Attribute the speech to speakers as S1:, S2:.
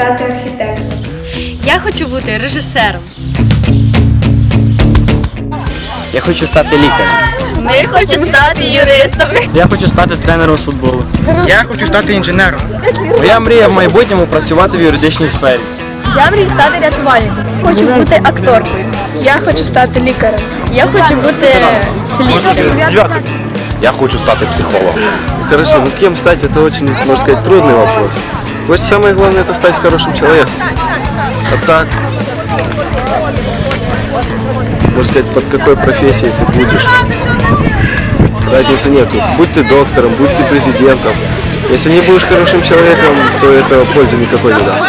S1: стати архітектором.
S2: Я хочу бути режисером.
S3: Я хочу стати лікарем.
S2: Ми хочемо стати юристами.
S3: Я хочу стати тренером з футболу.
S4: Я хочу стати інженером.
S3: Моя мрія в майбутньому працювати в юридичній сфері.
S2: Я мрію стати рятувальником. Хочу бути акторкою.
S5: Я хочу стати лікарем.
S2: Я хочу бути слідчим.
S6: Я хочу стать психологом.
S7: Хорошо, ну кем стать, это очень, можно сказать, трудный вопрос. Вот самое главное, это стать хорошим человеком. А так, можно сказать, под какой профессией ты будешь. Разницы нету. Будь ты доктором, будь ты президентом. Если не будешь хорошим человеком, то это пользы никакой не даст.